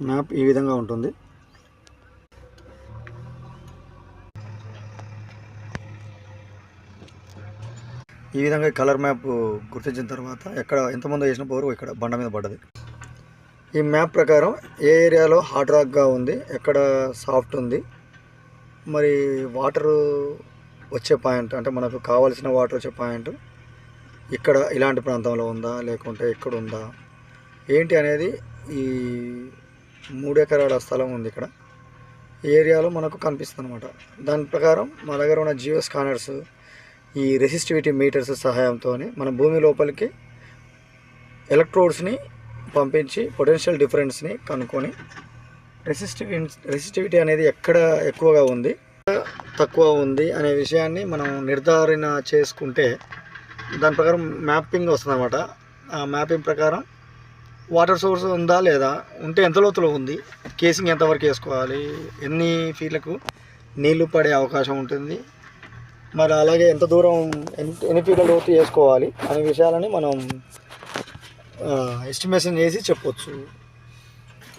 Map ఈ విధంగా ఉంటుంది. ఈ విధంగా కలర్ మ్యాప్ గుర్తించిన తర్వాత ఎక్కడ ఎంతమంది వేసిన పోరు ఇక్కడ బండ మీద పడ్డది. ఈ మ్యాప్ ప్రకారం ఏ ఏరియాలో హార్డ్ రాక్గా ఉంది ఎక్కడ సాఫ్ట్ ఉంది మరి వాటరు వచ్చే పాయింట్ అంటే మనకు కావాల్సిన వాటర్ వచ్చే పాయింట్ ఇక్కడ ఇలాంటి ప్రాంతంలో ఉందా లేకుంటే ఇక్కడ ఉందా ఏంటి అనేది ఈ మూడు ఎకరాల స్థలం ఉంది ఇక్కడ. ఈ ఏరియాలో మనకు కనిపిస్తుంది అనమాట దాని ప్రకారం మా దగ్గర ఉన్న జియో స్కానర్స్ ఈ రెసిస్టివిటీ మీటర్స్ సహాయంతో మన భూమి లోపలికి ఎలక్ట్రోడ్స్ని పంపించి పొటెన్షియల్ డిఫరెన్స్ని కనుక్కొని రెసిస్టివి రెసిస్టివిటీ అనేది ఎక్కడ ఎక్కువగా ఉంది తక్కువ ఉంది అనే విషయాన్ని మనం నిర్ధారణ చేసుకుంటే దాని ప్రకారం మ్యాపింగ్ వస్తుంది అనమాట ఆ మ్యాపింగ్ ప్రకారం వాటర్ సోర్స్ ఉందా లేదా? ఉంటే ఎంత లోతులో ఉంది? కేసింగ్ ఎంతవరకు వేసుకోవాలి? ఎన్ని ఫీట్లకు నీళ్ళు పడే అవకాశం ఉంటుంది? మరి అలాగే ఎంత దూరం ఎన్ని ఫీట్ల లోతు వేసుకోవాలి అనే విషయాలని మనం ఎస్టిమేషన్ చేసి చెప్పొచ్చు.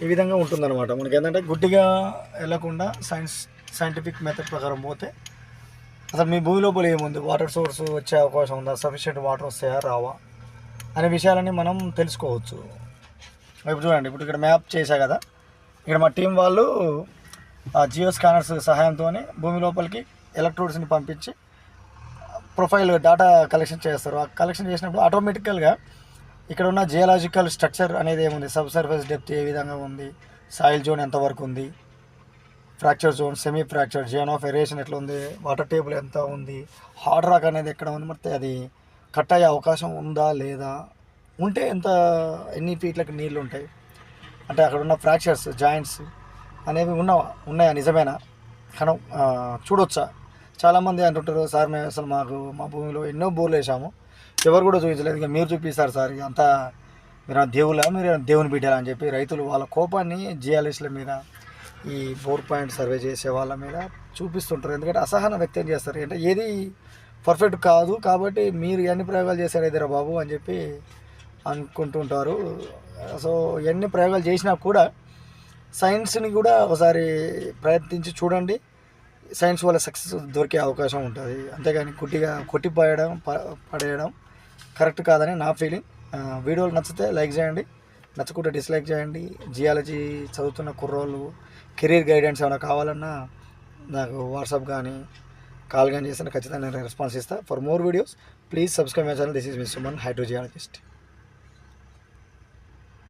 ఈ విధంగా ఉంటుందన్నమాట. మనకి ఏంటంటే గుడ్డిగా వెళ్ళకుండా సైన్స్ సైంటిఫిక్ మెథడ్ ప్రకారం పోతే అసలు మీ భూమి లోపల ఏముంది? వాటర్ సోర్స్ వచ్చే అవకాశం ఉందా? సఫిషియెంట్ వాటర్ వస్తాయా? రావా? అనే విషయాలని మనం తెలుసుకోవచ్చు. ఇప్పుడు చూడండి ఇప్పుడు ఇక్కడ మ్యాప్ చేశా కదా. ఇక్కడ మా టీం వాళ్ళు ఆ జియో స్కానర్స్ సహాయంతో భూమి లోపలికి ఎలక్ట్రోడ్స్ని పంపించి ప్రొఫైల్ డేటా కలెక్షన్ చేస్తారు. ఆ కలెక్షన్ చేసినప్పుడు ఆటోమేటికల్గా ఇక్కడ ఉన్న జియలాజికల్ స్ట్రక్చర్ అనేది ఏముంది? సబ్ సర్ఫేస్ డెప్త్ ఏ విధంగా ఉంది? సాయిల్ జోన్ ఎంతవరకు ఉంది? Fracture zone semi fracture zone of aeration ఎట్లా ఉంది? వాటర్ టేబుల్ ఎంత ఉంది? హార్డ్ రాక్ అనేది ఎక్కడ ఉంది? మరి అది కట్ అయ్యే అవకాశం ఉందా? లేదా? ఉంటే ఎంత ఎన్ని ఫీట్లకు నీళ్ళు ఉంటాయి? అంటే అక్కడ ఉన్న ఫ్రాక్చర్స్ జాయింట్స్ అనేవి ఉన్నావా ఉన్నాయా? నిజమేనా? కనం చూడొచ్చా? చాలామంది అంటుంటారు సార్ మేము అసలు మాకు మా భూమిలో ఎన్నో బోర్లు వేసాము ఎవరు కూడా చూపించలేదు. ఇక మీరు చూపిస్తారు సార్. ఇక అంతా మీరు దేవుళ్ళ మీరు దేవుని బిడ్డలా? అని చెప్పి రైతులు వాళ్ళ కోపాన్ని జిఆర్ఎస్ల మీద ఈ బోర్ పాయింట్ సర్వే చేసే వాళ్ళ మీద చూపిస్తుంటారు. ఎందుకంటే అసహన వ్యక్తం చేస్తారు. అంటే ఏది పర్ఫెక్ట్ కాదు కాబట్టి మీరు ఎన్ని ప్రయోగాలు చేశారు ఇద్దరు బాబు అని చెప్పి అనుకుంటుంటారు సో ఎన్ని ప్రయోగాలు చేసినా కూడా సైన్స్ని కూడా ఒకసారి ప్రయత్నించి చూడండి. సైన్స్ వల్ల సక్సెస్ దొరికే అవకాశం ఉంటుంది. అంతేగాని కొట్టిగా కొట్టిపోయడం ప- పడేయడం కరెక్ట్ కాదని నా ఫీలింగ్. వీడియోలు నచ్చితే లైక్ చేయండి. నచ్చకుంటే డిస్లైక్ చేయండి. జియాలజీ చదువుతున్న కుర్రోళ్ళు కెరీర్ గైడెన్స్ ఏమైనా కావాలన్నా నాకు వాట్సాప్ కానీ కాల్ కానీ చేస్తే ఖచ్చితంగా నేను రెస్పాన్స్ ఇస్తాను for more videos please subscribe my channel. This is miss Suman hydrogeologist.